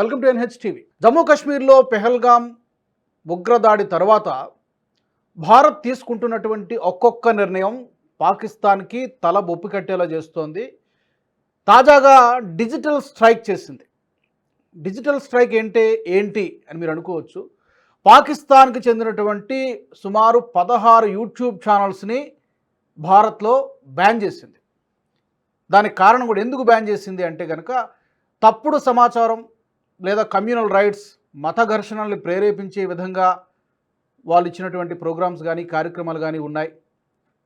Welcome to NH TV Jammu కాశ్మీర్లో పెహల్గాం ఉగ్రదాడి తర్వాత భారత్ తీసుకుంటున్నటువంటి ఒక్కొక్క నిర్ణయం పాకిస్తాన్కి తల బొప్పి కట్టేలా చేస్తోంది. తాజాగా డిజిటల్ స్ట్రైక్ చేసింది. డిజిటల్ స్ట్రైక్ ఏంటే ఏంటి అని మీరు అనుకోవచ్చు. పాకిస్తాన్కి చెందినటువంటి సుమారు పదహారు యూట్యూబ్ ఛానల్స్ని భారత్లో బ్యాన్ చేసింది. దానికి కారణం కూడా ఎందుకు బ్యాన్ చేసింది అంటే కనుక తప్పుడు సమాచారం లేదా కమ్యూనల్ రైట్స్ మత ఘర్షణల్ని ప్రేరేపించే విధంగా వాళ్ళు ఇచ్చినటువంటి ప్రోగ్రామ్స్ కానీ కార్యక్రమాలు కానీ ఉన్నాయి.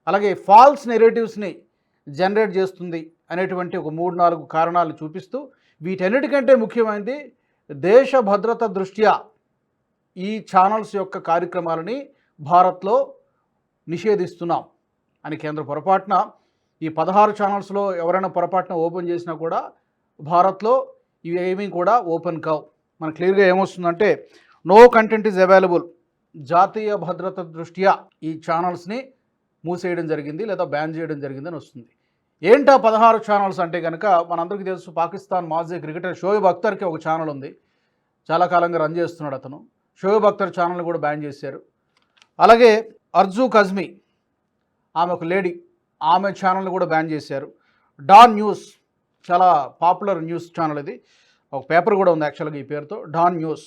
అలాగే ఫాల్స్ నెరేటివ్స్ని జనరేట్ చేస్తుంది అనేటువంటి ఒక మూడు నాలుగు కారణాలు చూపిస్తూ వీటన్నిటికంటే ముఖ్యమైనది దేశ భద్రత దృష్ట్యా ఈ ఛానల్స్ యొక్క కార్యక్రమాలని భారత్లో నిషేధిస్తున్నాం అని కేంద్ర పొరపాటున ఈ పదహారు ఛానల్స్లో ఎవరైనా పొరపాటున ఓపెన్ చేసినా కూడా భారత్లో ఇవి ఏమీ కూడా ఓపెన్ కావు. మనకు క్లియర్గా ఏమొస్తుందంటే నో కంటెంట్ ఈజ్ అవైలబుల్. జాతీయ భద్రత దృష్ట్యా ఈ ఛానల్స్ని మూసేయడం జరిగింది లేదా బ్యాన్ చేయడం జరిగిందని వస్తుంది. ఏంటా పదహారు ఛానల్స్ అంటే కనుక మనందరికీ తెలుసు పాకిస్తాన్ మాజీ క్రికెటర్ షోయబ్ అఖ్తర్కి ఒక ఛానల్ ఉంది. చాలా కాలంగా రన్ చేస్తున్నాడు అతను. షోయబ్ అఖ్తర్ ఛానల్ని కూడా బ్యాన్ చేశారు. అలాగే అర్జు కజ్మీ ఆమె ఒక లేడీ ఆమె ఛానల్ని కూడా బ్యాన్ చేశారు. డాన్ న్యూస్ చాలా పాపులర్ న్యూస్ ఛానల్ ఇది. ఒక పేపర్ కూడా ఉంది యాక్చువల్గా ఈ పేరుతో. Dawn news.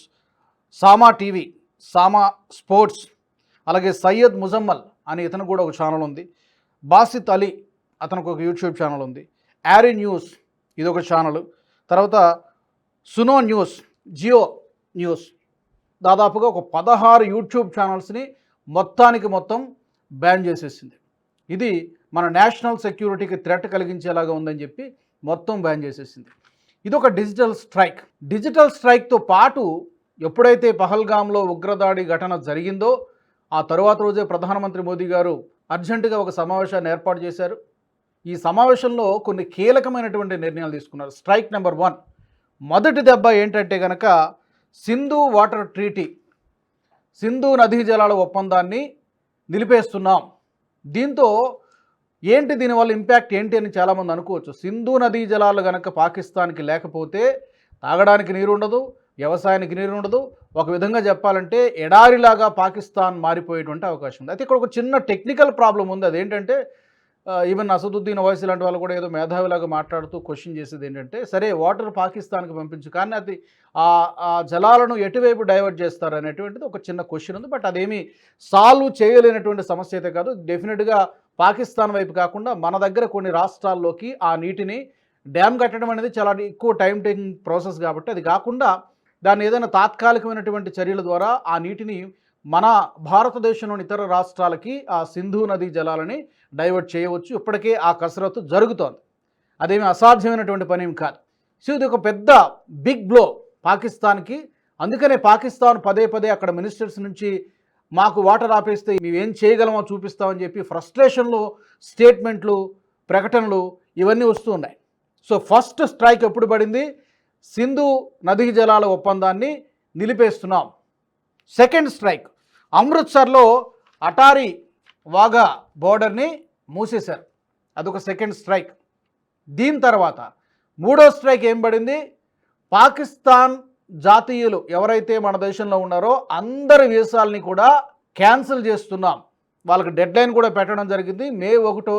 Samaa TV Samaa sports అలాగే సయ్యద్ ముజమ్మల్ అని ఇతను కూడా ఒక ఛానల్ ఉంది. బాసిత్ అలీ అతనికి ఒక యూట్యూబ్ ఛానల్ ఉంది. యారీ న్యూస్ ఇది ఒక ఛానల్. తర్వాత సునో న్యూస్ జియో న్యూస్. దాదాపుగా ఒక పదహారు యూట్యూబ్ ఛానల్స్ని మొత్తానికి మొత్తం బ్యాన్ చేసేసింది. ఇది మన నేషనల్ సెక్యూరిటీకి థ్రెట్ కలిగించేలాగా ఉందని చెప్పి మొత్తం బ్యాన్ చేసేసింది. ఇది ఒక డిజిటల్ స్ట్రైక్ డిజిటల్ స్ట్రైక్తో పాటు ఎప్పుడైతే పహల్గామ్లో ఉగ్రదాడి ఘటన జరిగిందో ఆ తరువాత రోజే ప్రధానమంత్రి మోదీ గారు అర్జెంటుగా ఒక సమావేశాన్ని ఏర్పాటు చేశారు. ఈ సమావేశంలో కొన్ని కీలకమైనటువంటి నిర్ణయాలు తీసుకున్నారు. స్ట్రైక్ నెంబర్ వన్ మొదటి దెబ్బ ఏంటంటే కనుక సింధు వాటర్ ట్రీటీ సింధు నదీ జలాల ఒప్పందాన్ని నిలిపేస్తున్నాం. దీంతో ఏంటి దీనివల్ల ఇంపాక్ట్ ఏంటి అని చాలామంది అనుకోవచ్చు. సింధు నదీ జలాలు కనుక పాకిస్తాన్కి లేకపోతే తాగడానికి నీరు ఉండదు వ్యవసాయానికి నీరు ఉండదు ఒక విధంగా చెప్పాలంటే ఎడారిలాగా పాకిస్తాన్ మారిపోయేటువంటి అవకాశం ఉంది. అయితే ఇక్కడ ఒక చిన్న టెక్నికల్ ప్రాబ్లం ఉంది. అదేంటంటే ఈవెన్ అసదుద్దీన్ వాయిస్ లాంటి వాళ్ళు కూడా ఏదో మేధావిలాగా మాట్లాడుతూ క్వశ్చన్ చేసేది ఏంటంటే సరే వాటర్ పాకిస్తాన్కి పంపించు కానీ అది ఆ ఆ జలాలను ఎటువైపు డైవర్ట్ చేస్తారు అనేటువంటిది ఒక చిన్న క్వశ్చన్ ఉంది. బట్ అదేమీ సాల్వ్ చేయలేనటువంటి సమస్య అయితే కాదు. డెఫినెట్గా పాకిస్తాన్ వైపు కాకుండా మన దగ్గర కొన్ని రాష్ట్రాల్లోకి ఆ నీటిని డ్యామ్ కట్టడం అనేది చాలా ఎక్కువ టైం టేకింగ్ ప్రాసెస్ కాబట్టి అది కాకుండా దాన్ని ఏదైనా తాత్కాలికమైనటువంటి చర్యల ద్వారా ఆ నీటిని మన భారతదేశంలోని ఇతర రాష్ట్రాలకి ఆ సింధు నదీ జలాలని డైవర్ట్ చేయవచ్చు. ఇప్పటికే ఆ కసరత్తు జరుగుతోంది. అదేమి అసాధ్యమైనటువంటి పని ఏం కాదు. సో ఇది ఒక పెద్ద బిగ్ బ్లో పాకిస్తాన్కి. అందుకనే పాకిస్తాన్ పదే పదే అక్కడ మినిస్టర్స్ నుంచి మాకు వాటర్ ఆపేస్తే మేమేం చేయగలమో చూపిస్తామని చెప్పి ఫ్రస్ట్రేషన్లు స్టేట్మెంట్లు ప్రకటనలు ఇవన్నీ వస్తూ ఉన్నాయి. సో ఫస్ట్ స్ట్రైక్ ఎప్పుడు పడింది? సింధు నదీ జలాల ఒప్పందాన్ని నిలిపేస్తున్నాం. సెకండ్ స్ట్రైక్ అమృత్సర్లో అటారీ వాగా బోర్డర్ని మూసేశారు. అదొక సెకండ్ స్ట్రైక్. దీని తర్వాత మూడో స్ట్రైక్ ఏం పడింది? పాకిస్తాన్ జాతీయులు ఎవరైతే మన దేశంలో ఉన్నారో అందరి వీసాలని కూడా క్యాన్సిల్ చేస్తున్నాం. వాళ్ళకి డెడ్లైన్ కూడా పెట్టడం జరిగింది. మే ఒకటో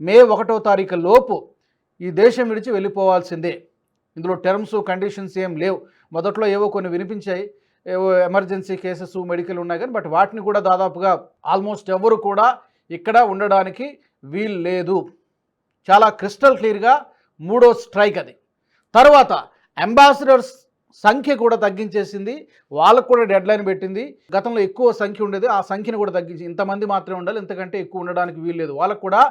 మే ఒకటో తారీఖు లోపు ఈ దేశం విడిచి వెళ్ళిపోవాల్సిందే. ఇందులో టర్మ్స్ కండిషన్స్ ఏం లేవు. మొదట్లో ఏవో కొన్ని వినిపించాయి. ఏవో ఎమర్జెన్సీ కేసెస్ మెడికల్ ఉన్నాయి కానీ బట్ వాటిని కూడా దాదాపుగా ఆల్మోస్ట్ ఎవరు కూడా ఇక్కడ ఉండడానికి వీలు లేదు. చాలా క్రిస్టల్ క్లియర్గా మూడో స్ట్రైక్ అది. తర్వాత అంబాసిడర్స్ సంఖ్య కూడా తగ్గించేసింది. వాళ్ళకు కూడా డెడ్ లైన్ పెట్టింది. గతంలో ఎక్కువ సంఖ్య ఉండేది. ఆ సంఖ్యను కూడా తగ్గించి ఇంతమంది మాత్రమే ఉండాలి. ఇంతకంటే ఎక్కువ ఉండడానికి వీల్లేదు వాళ్ళకు కూడా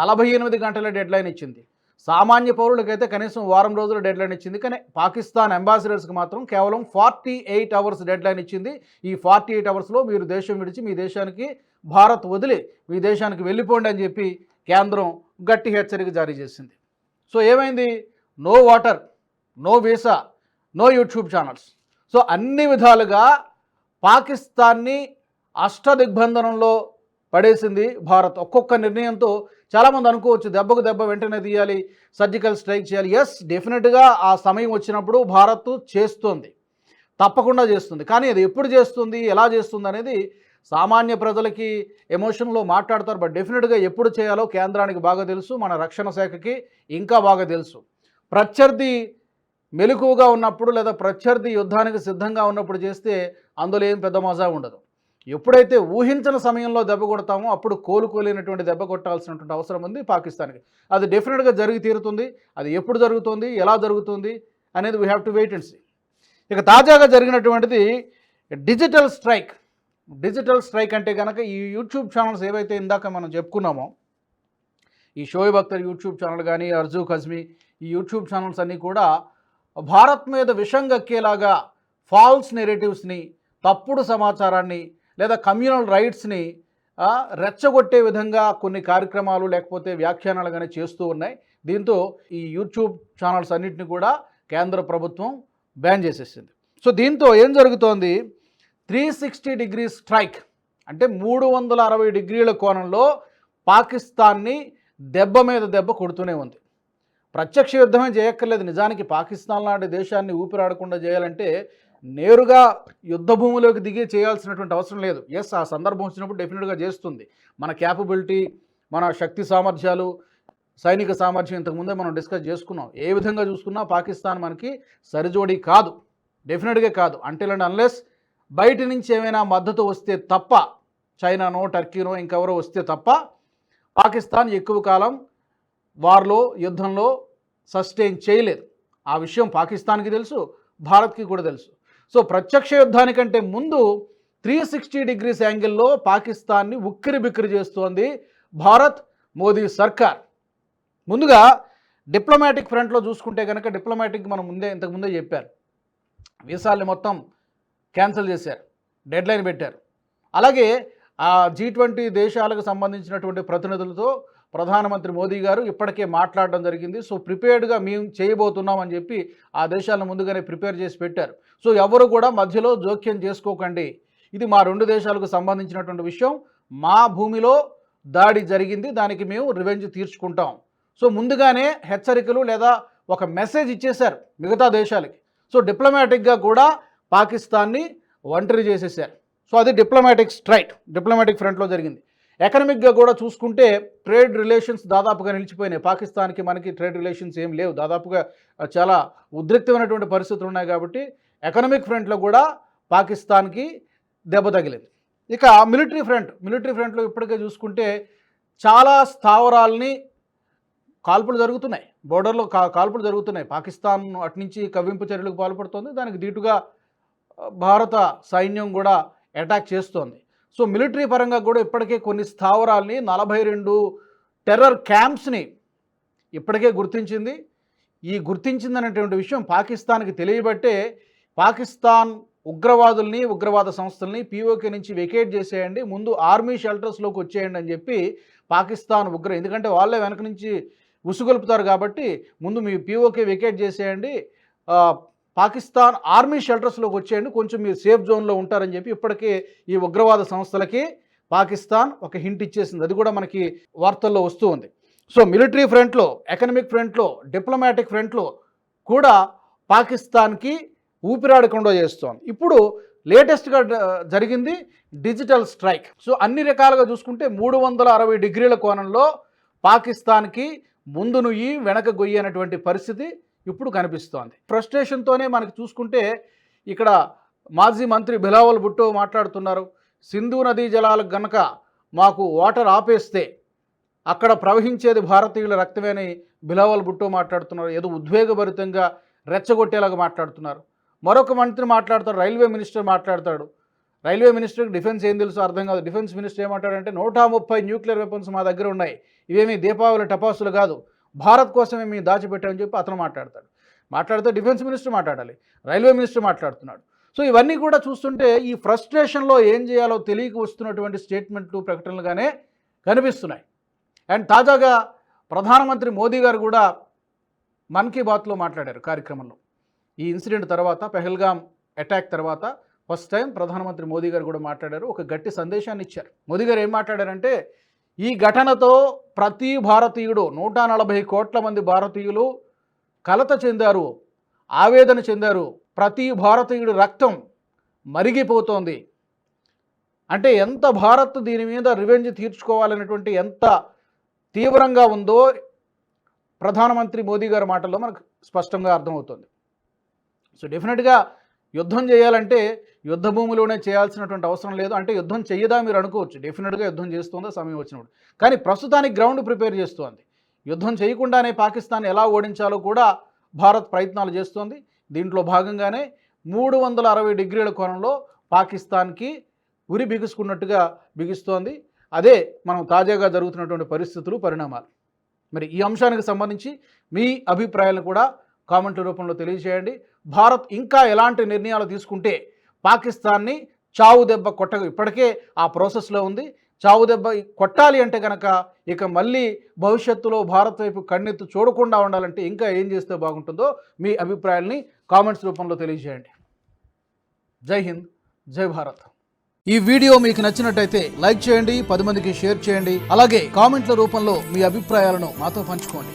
నలభై ఎనిమిది గంటల డెడ్ లైన్ ఇచ్చింది. సామాన్య పౌరులకైతే కనీసం వారం రోజుల డెడ్ లైన్ ఇచ్చింది. కానీ పాకిస్తాన్ అంబాసిడర్స్కి మాత్రం కేవలం forty eight hours deadline ఇచ్చింది. ఈ ఫార్టీ ఎయిట్ అవర్స్లో మీరు దేశం విడిచి మీ దేశానికి భారత్ వదిలి మీ దేశానికి వెళ్ళిపోండి అని చెప్పి కేంద్రం గట్టి హెచ్చరిక జారీ చేసింది. సో ఏమైంది? No water no visa no YouTube channels. So అన్ని విధాలుగా పాకిస్తాన్ని అష్టదిగ్బంధనంలో పడేసింది భారత్. ఒక్కొక్క నిర్ణయంతో చాలామంది అనుకోవచ్చు దెబ్బకు దెబ్బ వెంటనే తీయాలి సర్జికల్ స్ట్రైక్ చేయాలి. ఎస్ డెఫినెట్గా ఆ సమయం వచ్చినప్పుడు భారత్ చేస్తుంది. తప్పకుండా చేస్తుంది. కానీ అది ఎప్పుడు చేస్తుంది ఎలా చేస్తుంది అనేది సామాన్య ప్రజలకి ఎమోషన్లో మాట్లాడతారు. బట్ డెఫినెట్గా ఎప్పుడు చేయాలో కేంద్రానికి బాగా తెలుసు మన రక్షణ శాఖకి ఇంకా బాగా తెలుసు. ప్రత్యర్థి మెలకువగా ఉన్నప్పుడు లేదా ప్రత్యర్థి యుద్ధానికి సిద్ధంగా ఉన్నప్పుడు చేస్తే అందులో ఏం పెద్ద మజా ఉండదు. ఎప్పుడైతే ఊహించిన సమయంలో దెబ్బ కొడతామో అప్పుడు కోలుకోలేనటువంటి దెబ్బ కొట్టాల్సినటువంటి అవసరం ఉంది పాకిస్తాన్కి. అది డెఫినెట్గా జరిగి తీరుతుంది. అది ఎప్పుడు జరుగుతుంది? ఎలా జరుగుతుంది? అనేది we have to wait and see ఇక తాజాగా జరిగినటువంటిది డిజిటల్ స్ట్రైక్. డిజిటల్ స్ట్రైక్ అంటే కనుక ఈ యూట్యూబ్ ఛానల్స్ ఏవైతే ఇందాక మనం చెప్పుకున్నామో ఈ షోయబ్ అఖ్తర్ యూట్యూబ్ ఛానల్ కానీ అర్జు ఖజ్మీ ఈ యూట్యూబ్ ఛానల్స్ అన్నీ కూడా భారత్ మీద విషం గక్కేలాగా ఫాల్స్ నెరేటివ్స్ని తప్పుడు సమాచారాన్ని లేదా కమ్యూనల్ రైట్స్ని రెచ్చగొట్టే విధంగా కొన్ని కార్యక్రమాలు లేకపోతే వ్యాఖ్యానాలు కానీ చేస్తూ ఉన్నాయి. దీంతో ఈ యూట్యూబ్ ఛానల్స్ అన్నింటినీ కూడా కేంద్ర ప్రభుత్వం బ్యాన్ చేసేసింది. సో దీంతో ఏం జరుగుతోంది? త్రీ సిక్స్టీ డిగ్రీ స్ట్రైక్ అంటే మూడు వందల అరవై డిగ్రీల కోణంలో పాకిస్తాన్ని దెబ్బ మీద దెబ్బ కొడుతూనే ఉంది. ప్రత్యక్ష యుద్ధమే చేయక్కర్లేదు. నిజానికి పాకిస్తాన్ లాంటి దేశాన్ని ఊపిరాడకుండా చేయాలంటే నేరుగా యుద్ధ భూమిలోకి దిగి చేయాల్సినటువంటి అవసరం లేదు. ఎస్ ఆ సందర్భం వచ్చినప్పుడు డెఫినెట్గా చేస్తుంది. మన క్యాపబిలిటీ మన శక్తి సామర్థ్యాలు సైనిక సామర్థ్యం ఇంతకుముందే మనం డిస్కస్ చేసుకున్నాం. ఏ విధంగా చూసుకున్నా పాకిస్తాన్ మనకి సరిజోడి కాదు. డెఫినెట్గా కాదు. అంటే అండ్ అన్లెస్ బయట నుంచి ఏమైనా మద్దతు వస్తే తప్ప చైనానో టర్కీనో ఇంకెవరో వస్తే తప్ప పాకిస్తాన్ ఎక్కువ కాలం వార్లో యుద్ధంలో సస్టైన్ చేయలేదు. ఆ విషయం పాకిస్తాన్కి తెలుసు భారత్కి కూడా తెలుసు. సో ప్రత్యక్ష యుద్ధానికంటే ముందు త్రీ సిక్స్టీ డిగ్రీస్ యాంగిల్లో పాకిస్తాన్ని ఉక్కిరి బిక్కిరి చేస్తోంది భారత్ మోదీ సర్కార్. ముందుగా డిప్లొమాటిక్ ఫ్రంట్లో చూసుకుంటే కనుక డిప్లొమాటిక్ మనం ముందే ఇంతకు ముందే చెప్పారు. వీసాల్ని మొత్తం క్యాన్సిల్ చేశారు డెడ్లైన్ పెట్టారు. అలాగే ఆ జీ ట్వంటీ దేశాలకు సంబంధించినటువంటి ప్రతినిధులతో ప్రధానమంత్రి మోదీ గారు ఇప్పటికే మాట్లాడడం జరిగింది. సో ప్రిపేర్డ్గా మేము చేయబోతున్నాం అని చెప్పి ఆ దేశాలను ముందుగానే ప్రిపేర్ చేసి పెట్టారు. సో ఎవరు కూడా మధ్యలో జోక్యం చేసుకోకండి. ఇది మా రెండు దేశాలకు సంబంధించినటువంటి విషయం. మా భూమిలో దాడి జరిగింది. దానికి మేము రివెంజ్ తీర్చుకుంటాం. సో ముందుగానే హెచ్చరికలు లేదా ఒక మెసేజ్ ఇచ్చేశారు మిగతా దేశాలకి. సో డిప్లొమాటిక్గా కూడా పాకిస్తాన్ని ఒంటరి చేసేసారు సో అది డిప్లొమాటిక్ స్ట్రైట్ డిప్లొమాటిక్ ఫ్రంట్లో జరిగింది. ఎకనమిక్గా కూడా చూసుకుంటే ట్రేడ్ రిలేషన్స్ దాదాపుగా నిలిచిపోయినాయి. పాకిస్తాన్కి మనకి ట్రేడ్ రిలేషన్స్ ఏం లేవు. దాదాపుగా చాలా ఉద్రిక్తమైనటువంటి పరిస్థితులు ఉన్నాయి కాబట్టి ఎకనమిక్ ఫ్రంట్లో కూడా పాకిస్తాన్కి దెబ్బ తగిలింది. ఇక మిలిటరీ ఫ్రంట్ మిలిటరీ ఫ్రంట్లో ఇప్పటికే చూసుకుంటే చాలా స్థావరాల్ని కాల్పులు జరుగుతున్నాయి. బోర్డర్లో కా కాల్పులు జరుగుతున్నాయి. పాకిస్తాన్ అటు నుంచి కవ్వింపు చర్యలకు పాల్పడుతోంది. దానికి దీటుగా భారత సైన్యం కూడా అటాక్ చేస్తోంది. సో మిలిటరీ పరంగా కూడా ఇప్పటికే కొన్ని స్థావరాల్ని నలభై రెండు టెర్రర్ క్యాంప్స్ని ఇప్పటికే గుర్తించింది. ఈ గుర్తించిందనేటువంటి విషయం పాకిస్తాన్కి తెలియబట్టే పాకిస్తాన్ ఉగ్రవాదుల్ని ఉగ్రవాద సంస్థల్ని పీఓకే నుంచి వెకేట్ చేసేయండి ముందు ఆర్మీ షెల్టర్స్లోకి వచ్చేయండి అని చెప్పి పాకిస్తాన్ ఉగ్ర ఎందుకంటే వాళ్ళే వెనక నుంచి ఉసుగొలుపుతారు కాబట్టి ముందు మీ పీఓకే వెకేట్ చేసేయండి. పాకిస్తాన్ ఆర్మీ షెల్టర్స్లోకి వచ్చేయండి. కొంచెం మీరు సేఫ్ జోన్లో ఉంటారని చెప్పి ఇప్పటికే ఈ ఉగ్రవాద సంస్థలకి పాకిస్తాన్ ఒక హింట్ ఇచ్చేసింది. అది కూడా మనకి వార్తల్లో వస్తూ ఉంది. సో మిలిటరీ ఫ్రంట్లో ఎకనమిక్ ఫ్రంట్లో డిప్లొమాటిక్ ఫ్రంట్లో కూడా పాకిస్తాన్కి ఊపిరాడకుండా చేస్తోంది ఇప్పుడు లేటెస్ట్గా జరిగింది డిజిటల్ స్ట్రైక్. సో అన్ని రకాలుగా చూసుకుంటే మూడు వందల అరవై డిగ్రీల కోణంలో పాకిస్తాన్కి ముందు నుయ్యి వెనక గొయ్యి అనేటువంటి పరిస్థితి ఇప్పుడు కనిపిస్తోంది. ఫ్రస్ట్రేషన్తోనే మనకి చూసుకుంటే ఇక్కడ మాజీ మంత్రి బిలావల్ భుట్టో మాట్లాడుతున్నారు. సింధు నదీ జలాలకు గనక మాకు వాటర్ ఆపేస్తే అక్కడ ప్రవహించేది భారతీయుల రక్తమేని బిలావల్ భుట్టో మాట్లాడుతున్నారు. ఏదో ఉద్వేగభరితంగా రెచ్చగొట్టేలాగా మాట్లాడుతున్నారు. మరొక మంత్రి మాట్లాడతాడు రైల్వే మినిస్టర్ మాట్లాడతాడు. రైల్వే మినిస్టర్కి డిఫెన్స్ ఏం తెలుసు అర్థం కాదు. డిఫెన్స్ మినిస్టర్ ఏమంటాడంటే నూట ముప్పై న్యూక్లియర్ వెపన్స్ మా దగ్గర ఉన్నాయి. ఇవేమీ దీపావళి టపాసులు కాదు. భారత్ కోసమే మేము దాచిపెట్టామని చెప్పి అతను మాట్లాడతాడు. మాట్లాడితే డిఫెన్స్ మినిస్టర్ మాట్లాడాలి రైల్వే మినిస్టర్ మాట్లాడుతున్నాడు. సో ఇవన్నీ కూడా చూస్తుంటే ఈ ఫ్రస్ట్రేషన్లో ఏం చేయాలో తెలియక వస్తున్నటువంటి స్టేట్మెంట్లు ప్రకటనలుగానే కనిపిస్తున్నాయి. అండ్ తాజాగా ప్రధానమంత్రి మోదీ గారు కూడా మన్ కీ బాత్లో మాట్లాడారు కార్యక్రమంలో. ఈ ఇన్సిడెంట్ తర్వాత పెహల్గాం అటాక్ తర్వాత ఫస్ట్ టైం ప్రధానమంత్రి మోదీ గారు కూడా మాట్లాడారు. ఒక గట్టి సందేశాన్ని ఇచ్చారు. మోదీ గారు ఏం మాట్లాడారంటే ఈ ఘటనతో ప్రతి భారతీయుడు నూట నలభై కోట్ల మంది భారతీయులు కలత చెందారు ఆవేదన చెందారు. ప్రతి భారతీయుడి రక్తం మరిగిపోతోంది. అంటే ఎంత భారత్ దీని మీద రివెంజ్ తీర్చుకోవాలనేటువంటి ఎంత తీవ్రంగా ఉందో ప్రధానమంత్రి మోదీ గారి మాటల్లో మనకు స్పష్టంగా అర్థమవుతుంది. సో డెఫినెట్గా యుద్ధం చేయాలంటే యుద్ధ భూమిలోనే చేయాల్సినటువంటి అవసరం లేదు. అంటే యుద్ధం చెయ్యదా మీరు అనుకోవచ్చు. డెఫినెట్గా యుద్ధం చేస్తుందా? సమయం వచ్చినప్పుడు. కానీ ప్రస్తుతానికి గ్రౌండ్ ప్రిపేర్ చేస్తోంది. యుద్ధం చేయకుండానే పాకిస్తాన్ ఎలా ఓడించాలో కూడా భారత్ ప్రయత్నాలు చేస్తోంది. దీంట్లో భాగంగానే మూడు వందల అరవై డిగ్రీల కోణంలో పాకిస్తాన్కి ఉరి బిగుసుకున్నట్టుగా బిగుస్తోంది. అదే మనం తాజాగా జరుగుతున్నటువంటి పరిస్థితులు పరిణామాలు. మరి ఈ అంశానికి సంబంధించి మీ అభిప్రాయాలను కూడా కామెంట్ల రూపంలో తెలియజేయండి. భారత్ ఇంకా ఎలాంటి నిర్ణయాలు తీసుకుంటే పాకిస్తాన్ని చావు దెబ్బ కొట్ట ఇప్పటికే ఆ ప్రాసెస్లో ఉంది. చావు దెబ్బ కొట్టాలి అంటే కనుక ఇక మళ్ళీ భవిష్యత్తులో భారత్ వైపు కన్నెత్తు చూడకుండా ఉండాలంటే ఇంకా ఏం చేస్తే బాగుంటుందో మీ అభిప్రాయాల్ని కామెంట్స్ రూపంలో తెలియజేయండి. జై హింద్ జై భారత్. ఈ వీడియో మీకు నచ్చినట్టయితే లైక్ చేయండి పది మందికి షేర్ చేయండి. అలాగే కామెంట్ల రూపంలో మీ అభిప్రాయాలను మాతో పంచుకోండి.